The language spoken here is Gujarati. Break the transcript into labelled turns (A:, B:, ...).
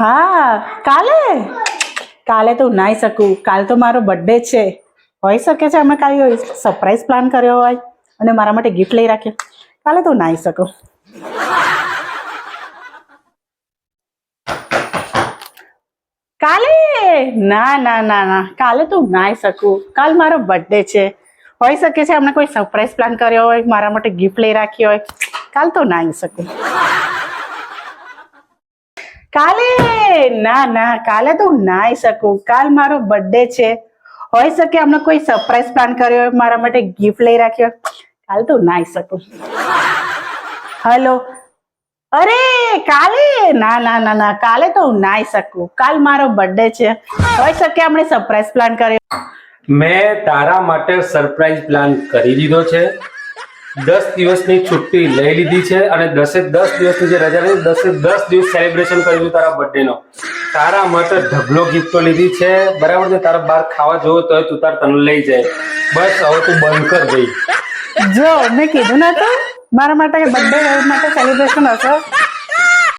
A: હા, કાલે? કાલે તો નાઈ શકું. કાલ તો મારો બર્થડે છે. હોઈ શકે છે અમે કાંઈ સરપ્રાઈઝ પ્લાન કર્યો હોય અને મારા માટે ગિફ્ટ લઈ રાખ્યો. કાલે તો નાઈ શકું. કાલે? ના ના ના ના. કાલે તો નાઈ શકું. કાલ મારો બર્થડે છે. હોઈ શકે છે અમને કોઈ સરપ્રાઈઝ પ્લાન કર્યો હોય, મારા માટે ગિફ્ટ લઈ રાખી હોય. કાલ તો નાઈ શકું. કાલે? ના ના, કાલે તો નાઈ શકું. કાલ મારો બર્થડે છે. હોઈ શકે અમને કોઈ સરપ્રાઈઝ પ્લાન કર્યો મારા માટે ગિફ્ટ લઈ રાખ્યો કાલ તો નાઈ શકું. હલો અરે, કાલે? ના ના ના ના, કાલે તો હું નાઈ શકું. કાલ મારો બર્થડે છે. હોઈ શકે આપણે સરપ્રાઈઝ પ્લાન કર્યો
B: મેં તારા માટે સરપ્રાઈઝ પ્લાન કરી દીધો છે. દસ દિવસની છુટ્ટી લઈ લીધી છે અને દસે દસ દિવસની જે રજા લીધી દસે દસ દિવસ સેલિબ્રેશન કર્યું તારા birthday નો. તારા માટે ઢગલો ગિફ્ટો લીધી છે, બરાબર છે? તારા બહાર ખાવા જોવો તો તું તાર તને લઈ જાય. બસ, હવે તું બંધ કર દઈ
A: જો, મેં કીધું ને તો, મારા માટે બર્થડે માટે સેલિબ્રેશન હશે.